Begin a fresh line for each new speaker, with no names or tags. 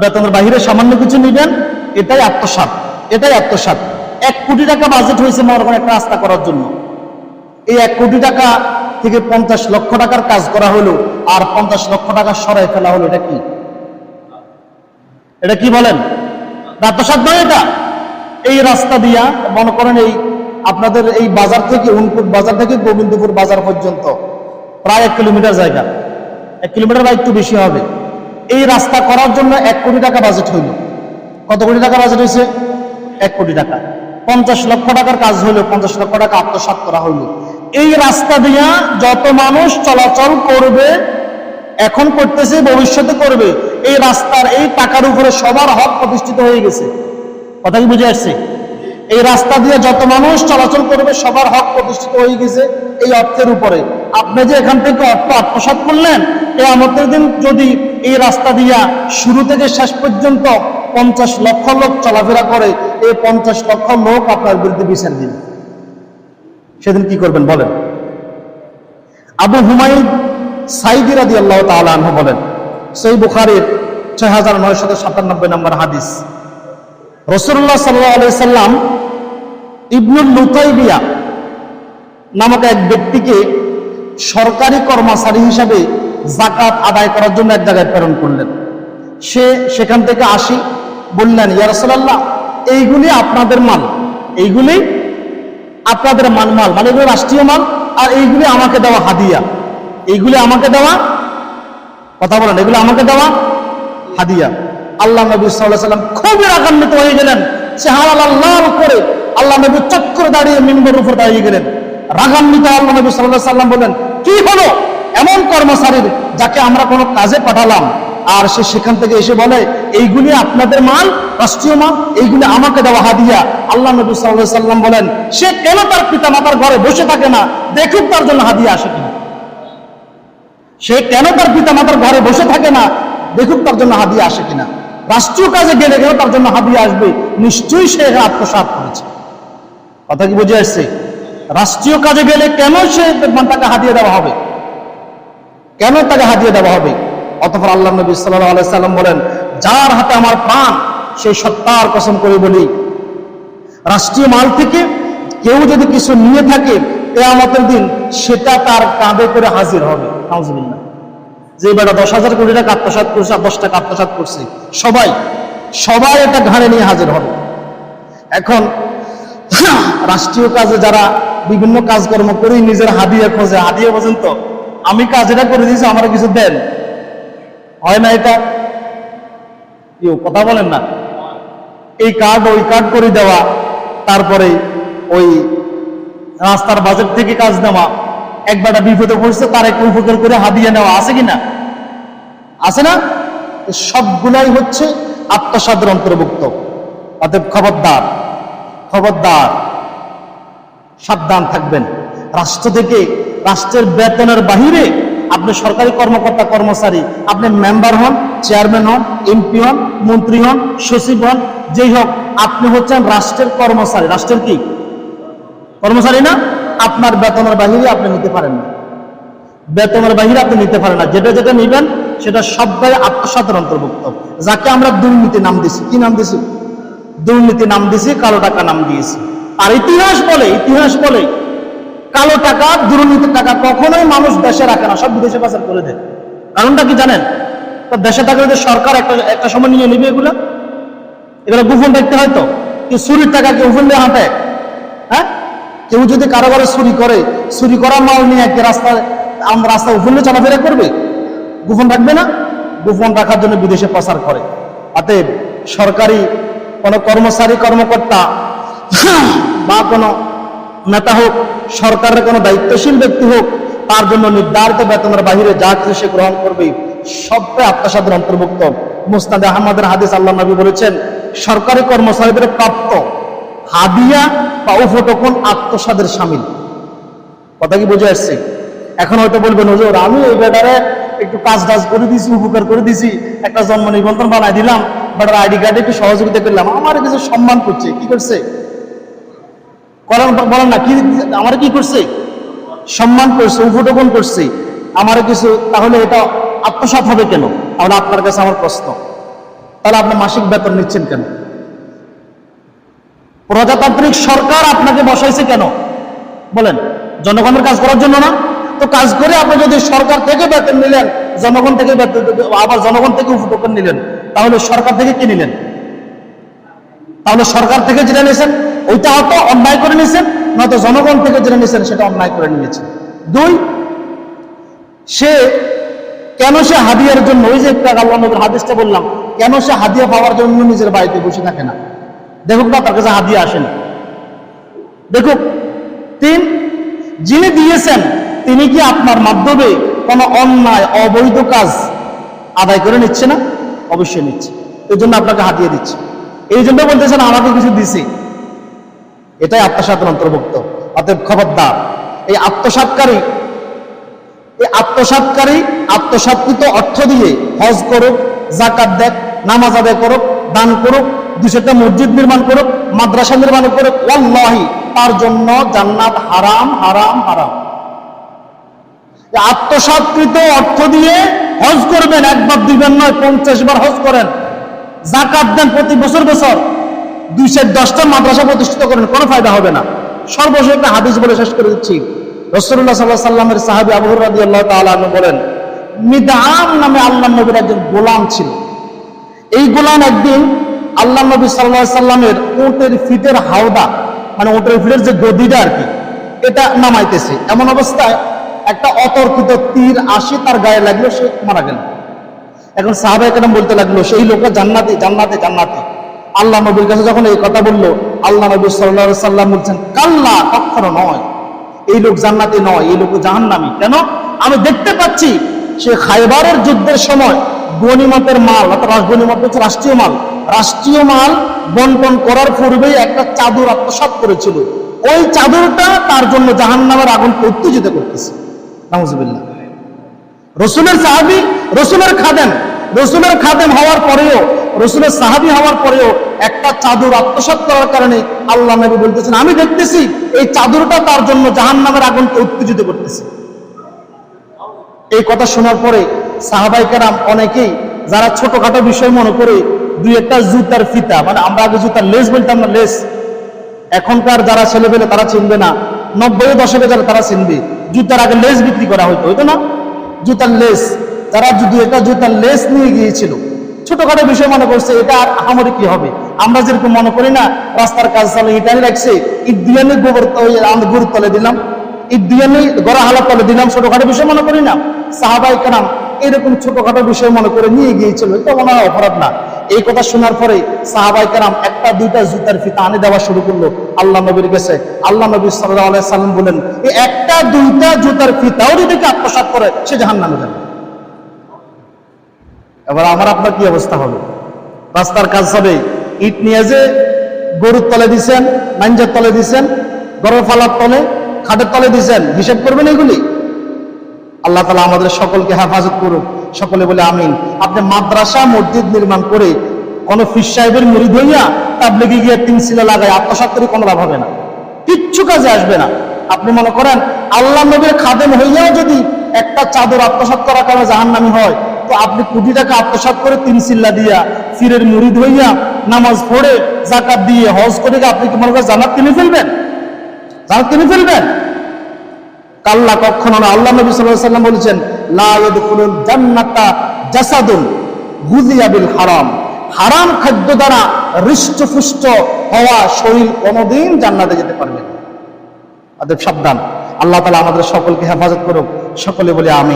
বেতনের বাহিরে সামান্য কিছু নিবেন, এটাই আত্মসাত এটাই আত্মসাত এক কোটি টাকা বাজেট হয়েছে মনে করেন একটা রাস্তা করার জন্য। এই এক কোটি টাকা থেকে পঞ্চাশ লক্ষ টাকার কাজ করা হলো, আর পঞ্চাশ লক্ষ টাকা সরাই ফেলা হলো, এটা কি? এটা কি বলেন? আত্মসাত নয় এটা? এই রাস্তা দিয়া, মনে করেন এই আপনাদের এই বাজার থেকে উনপুর বাজার থেকে গোবিন্দপুর বাজার পর্যন্ত, প্রায় এক কিলোমিটার জায়গা। এক কিলোমিটার বা একটু বেশি হবে। এই রাস্তা করার জন্য এক কোটি টাকা বাজেট হইল। কত কোটি টাকা বাজেট হয়েছে এক কোটি টাকা। পঞ্চাশ লক্ষ টাকার কাজ হইল, পঞ্চাশ লক্ষ টাকা আত্মসাৎ করা হইল। এই রাস্তা দিয়া যত মানুষ চলাচল করবে, এখন করতেছে, ভবিষ্যতে করবে, এই রাস্তার এই টাকার উপরে সবার হক প্রতিষ্ঠিত হয়ে গেছে। কথা কি বুঝে আসছে? এই রাস্তা দিয়ে যত মানুষ চলাচল করবে, সবার হক প্রতিষ্ঠিত হয়ে গেছে এই অর্থের উপরে। আপনি যে এখান থেকে অর্থ আত্মসাৎ করলেন এই আমাদের দিন যদি এই রাস্তা দিয়া শুরু থেকে শেষ পর্যন্ত পঞ্চাশ লক্ষ লোক চলাফেরা করে, এই পঞ্চাশ লক্ষ লোক আপনার বিরুদ্ধে বিচার দিন সেদিন কি করবেন বলেন? আবু হুমায়ুন সাইদি রাদি আল্লাহ তাআলা আনহু বলেন সেই বুখারীর ছয় হাজার নয়শত সাতানব্বই নম্বর হাদিস রসুল্লাহ সাল্লাহ আলি সাল্লাম ইবনুল লুতাইবিয়া নামক এক ব্যক্তিকে সরকারি কর্মচারী হিসাবে জাকাত আদায় করার জন্য এক জায়গায় প্রেরণ করলেন। সে সেখান থেকে আসি, বললেন ইয়ারসাল্লাহ এইগুলি আপনাদের মাল, এইগুলি আপনাদের মান মাল মানে এগুলো রাষ্ট্রীয় মাল, আর এইগুলি আমাকে দেওয়া হাদিয়া। এইগুলি আমাকে দেওয়া কথা বলেন, এগুলো আমাকে দেওয়া হাদিয়া। আল্লাহ নবী সাল্লাম খুবই রাগান্বিত হয়ে গেলেন। চেহারা লাল করে আল্লাহ নবী চক্কর দাঁড়িয়ে মিম্বর উপর দাঁড়িয়ে গেলেন। রাগান্বিত আল্লাহ নবী সাল্লাহ সাল্লাম বলেন কি হলো? এমন কর্মচারীর যাকে আমরা কোনো কাজে পাঠালাম, আর সে সেখান থেকে এসে বলে, এইগুলি আপনাদের মাল, রাষ্ট্রীয় মাল, এইগুলি আমাকে দেওয়া, হাদিয়া। আল্লাহ নবী সাল্লাহ সাল্লাম বলেন, সে কেন তার পিতা মাতার ঘরে বসে থাকে না? দেখুক তার জন্য হাদিয়া আসে কিনা। সে কেন তার পিতা মাতার ঘরে বসে থাকে না? দেখুক তার জন্য হাদিয়া আসে কিনা। রাষ্ট্রীয় কাজে গেলে গেলে তার জন্য হাদিয়া আসবে? নিশ্চয়ই সে এখানে আত্মসাৎ করেছে। কথা কি বুঝে আসছে? রাষ্ট্রীয় কাজে গেলে কেন সে তাকে হাদিয়ে দেওয়া হবে? কেন তাকে হাতিয়ে দেওয়া হবে? অতপর আল্লাহ নবী সাল্লাহ সাল্লাম বলেন, যার হাতে আমার প্রাণ, সেই সত্তার কসম করে বলি। রাষ্ট্রীয় মাল থেকে কেউ যদি কিছু নিয়ে থাকে, কেয়ামতের দিন সেটা তার কাঁধে করে হাজির হবে। যে বেটা দশ হাজার কোটি টাকা আত্মসাত করছে, আর দশ টাকা আত্মসাত করছে। সবাই সবাই এটা ঘাড়ে নিয়ে হাজির হবে। এখন, রাষ্ট্রীয় কাজে যারা বিভিন্ন কাজকর্ম করেই নিজের হাদিয়া খোঁজে, হাদিয়া পর্যন্ত আমি কাজ এটা করে দিয়েছি আমার কিছু দেন। হয় না এটা? কেউ কথা বলেন না। এই কার্ড ওই কার্ড করে দেওয়া, তারপরে ওই রাস্তার বাজেট থেকে কাজ নেওয়া একবারটা বিপদে পড়ছে, তার একটু উপকার করে হাদিয়ে নেওয়া, আছে কিনা? আছে না? সবগুলাই হচ্ছে আত্মসাদের অন্তর্ভুক্ত। অতএব খবরদার খবরদার, সাবধান থাকবেন। রাষ্ট্র থেকে রাষ্ট্রের বেতনের বাহিরে আপনি সরকারি কর্মকর্তা, কর্মচারী, আপনি মেম্বার হন চেয়ারম্যান হন এমপি হন, মন্ত্রী হন, সচিব হন, যেই হোক, আপনি হচ্ছেন রাষ্ট্রের কর্মচারী। রাষ্ট্রের কি? কর্মচারী না? আপনার বেতনের বাহিরে আপনি নিতে পারেন না। বেতনের বাহিরে আপনি নিতে পারেন না। যেটা যেটা নিবেন, সেটা সবাই আত্মসাতের অন্তর্ভুক্ত। যাকে আমরা দুর্নীতি নাম দিছি। কি নাম দিছি? দুর্নীতি নাম দিছি, কালো টাকা নাম দিয়েছি। আর ইতিহাস বলে ইতিহাস বলে কালো টাকা, দুর্নীতির টাকা কখনোই মানুষ দেশে রাখে না, সব বিদেশে পাচার করে দেয়। কারণটা কি জানেন? তো দেশে থাকলে যে সরকার একটা একটা সময় নিয়ে নিবে এগুলো? এগুলো গোপন দেখতে হয় তো? কি চুরির টাকা, কেউ দিয়ে হাঁটে হ্যাঁ? কেউ যদি কারও চুরি করে, চুরি করা মাল নিয়ে একটা রাস্তায়, আমরা রাস্তা গোপনে চলাফেরা করবে? গোপন রাখবে না? গোপন রাখার জন্য বিদেশে প্রচার করে। অতএব সরকারি কোনো কর্মচারী, কর্মকর্তা, বা কোনো নেতা হোক সরকারের কোনো দায়িত্বশীল ব্যক্তি হোক, তার জন্য নির্ধারিত বেতনের বাহিরে যা কিছু সে গ্রহণ করবে, সবটাই আত্মসাদের অন্তর্ভুক্ত। মুস্তাদ আহমদের হাদিস আল্লাহ নবী বলেছেন, সরকারি কর্মচারীদের প্রাপ্ত হাদিয়া বা উপটকন আত্মসাদের সামিল? কথা কি বুঝে আসছে? এখন হয়তো বলবেন, হুজুর, আমি এই বেটারে একটু কাজ টাজ করে দিছি, উপকার করে দিছি, একটা জন্ম নিবন্ধন বানাই দিলাম বেটার আইডি কার্ডে একটু সহযোগিতা করলাম, আমার কিছু সম্মান করছে, কি করছে? করেন বলেন না, কি আমার কি করছে? সম্মান করছে উপটোকন করছে। আমার কিছু তাহলে এটা আত্মসাৎ হবে কেন? তাহলে আপনার কাছে আমার প্রশ্ন। তাহলে আপনি মাসিক বেতন নিচ্ছেন কেন? প্রজাতান্ত্রিক সরকার আপনাকে বসাইছে কেন? বলেন, জনগণের কাজ করার জন্য না? তো কাজ করে আপনি যদি সরকার থেকে বেতন নিলেন, জনগণ থেকে বেতন আবার জনগণ থেকে উপটোকন নিলেন, তাহলে সরকার থেকে কি নিলেন? তাহলে সরকার থেকে যেটা নিয়েছেন ওইটা হয়তো অন্যায় করে নিয়েছেন, নয়তো জনগণ থেকে যেটা নিয়েছেন সেটা অন্যায় করে নিয়েছেন। দুই, সে কেন সে হাদিয়ার জন্য, ওই যে একটা আল্লাহ নবীর হাদিসটা বললাম, কেন সে হাদিয়া পাওয়ার জন্য নিজের বাড়িতে বসে থাকে না? দেখুক না, তার কাছে হাদিয়া আসেন দেখুক, তিন, যিনি দিয়েছেন, তিনি কি আপনার মাধ্যমে কোনো অন্যায়, অবৈধ কাজ আদায় করে নিচ্ছে না? অবশ্যই নিচ্ছে। এই জন্য আপনাকে হাতিয়ে দিচ্ছে। এই জন্য বলতেছেন, আমাকে কিছু দিছে। এটাই আত্মসাতের অন্তর্ভুক্ত। অতএব খবরদার, এই আত্মসাতকারী এই আত্মসাতকারী আত্মসাৎকৃত অর্থ দিয়ে হজ করুক জাকাত দেখ নামাজ আদায় করুক, দান করুক দুশোটা মসজিদ নির্মাণ করুক, মাদ্রাসা নির্মাণ করুক, ওয়াল্লাহি, তার জন্য জান্নাত হারাম হারাম হারাম। এই আত্মসাৎকৃত অর্থ দিয়ে হজ করবেন, একবার, দুইবার নয়, পঞ্চাশ বার হজ করেন। জাকাত দেন প্রতি বছর বছর। দুইশো দশটা মাদ্রাসা প্রতিষ্ঠিত করেন, কোনো ফায়দা হবে না। সর্বশেষ একটা হাদিস বলে শেষ করে দিচ্ছি। রসুল্লাহ সাল্লাহ সাল্লামের সাহাবি আবু রাদি আল্লাহ তালু বলেন মিদাম নামে আল্লাহ নবীর একজন গোলাম ছিল। এই গোলাম একদিন আল্লাহ নবী সাল্লাহ সাল্লামের উটের ফিটের হাওদা মানে উটের ফিটের যে গদিটা আর কি, এটা নামাইতেছে। এমন অবস্থায় একটা অতর্কিত তীর আসে, তার গায়ে লাগল, সে মারা গেল। এখন সাহাবা কেন বলতে লাগল, সেই লোকটা জান্নাতে জান্নাতে, জান্নাতি। আল্লাহ নবীর কাছে যখন এই কথা বলল, আল্লাহ নবী সাল্লাহ সাল্লাম বলছেন, কাল্লা, কখনো নয়। এই লোক জান্নাতি নয়, এই লোক জাহান্নামি। কেন? আমি দেখতে পাচ্ছি সে খাইবারের যুদ্ধের সময় গণিমতের মাল, অর্থাৎ গণিমত হচ্ছে রাষ্ট্রীয় মাল। রাষ্ট্রীয় মাল বন্টন করার পূর্বেই একটা চাদর আত্মসাৎ করেছিল। ওই চাদরটা তার জন্য জাহান্নামের আগুনকে উত্তেজিত করতেছে। নাউজুবিল্লাহ। রসুলের সাহাবি, রসুলের খাদেম রসুলের খাদেম হওয়ার পরেও রসুলের সাহাবি হওয়ার পরেও একটা চাদর আত্মসাৎ করার কারণে আল্লাহ নবী বলতেছেন, আমি দেখতেছি এই চাদরটা তার জন্য জাহান নামের আগুনকে উত্তেজিত করতেছে। এই কথা শোনার পরে সাহাবাই কেরাম অনেকেই, যারা ছোটখাটো বিষয় মনে করে, দুই একটা জুতার ফিতা মানে আমরা আগে জুতার লেস বলতাম না, লেস। এখনকার যারা ছেলে পেলে তারা চিনবে না নব্বই দশকে যারা তারা চিনবে, জুতার আগে লেস বিক্রি করা হইতো হইতো না? জুতার লেস তারা যদি একটা জুতার লেস নিয়ে গিয়েছিল ছোটখাটো বিষয় মনে করছে এটা আর আহামরি কি হবে? আমরা যেরকম মনে করি না, রাস্তার কাজ চালে ইটালি রাখছে ঈদ দিয়ানি গোবর আমরা গরুর তলে দিলাম ঈদ দিয়ানি গড়া হালা তলে দিলাম, ছোটখাটো বিষয় মনে করি না। সাহাবাই কালাম এরকম ছোটখাটো বিষয় মনে করে নিয়ে গিয়েছিল, এটা মনে হয় অপরাধ না। এই কথা শোনার পরে সাহাবাই কারাম একটা দুইটা জুতার ফিতা আনে দেওয়া শুরু করল, আল্লাহ নবীর কাছে। আল্লাহ নবী সাল্লাহ সাল্লাম বলেন একটা দুইটা জুতার ফিতাও যদি কেউ আত্মসাৎ করে, সে জাহান নামে যাবে। এবার আমার আপনার কি অবস্থা হবে রাস্তার কাজ হবে ইট নিয়ে যে গরুর তলে দিছেন, মাঞ্জার তলে দিছেন গরুর ফালার তলে, খাটের তলে দিছেন, হিসেব করবেন এগুলি? আল্লাহ তালা আমাদের সকলকে হেফাজত করুক। সকলে বলে আমিন। আপনি মাদ্রাসা, মসজিদ নির্মাণ করে কোন ফিস সাহেবের মুড়িদ হইয়া তাবলিগে গিয়ে তিন সিলা লাগায় আত্মসাৎ করে কোনো লাভ হবে না। কিচ্ছু কাজে আসবে না। আপনি মনে করেন, আল্লাহ নবীর খাদেম হইয়াও যদি একটা চাদর আত্মসাৎ করার কারণে জাহান্নামি হয় আপনি কোটি টাকা আত্মসাৎ করে তিন সিল্লা দিয়া ফিরের মুড়িদ হইয়া নামাজ পড়ে জাকাত দিয়ে হজ করে আপনি কি মনে করেন জান্নাত কিনে ফেলবেন? জান্নাত কিনে ফেলবেন? কাল্লা কখনো না। আল্লাহ নবী আলাইহি সাল্লাম বলেছেন, লা ইয়াদখুলুল জান্নাতা জাসাদুন গুযিয়া বিল হারাম। হারাম খাদ্য দ্বারা হৃষ্টপুষ্ট হওয়া শরীর কোনোদিন জান্নাতে যেতে পারবে না। সাবধান। আল্লাহ তাআলা আমাদের সকলকে হেফাজত করুক। সকলে বলে আমি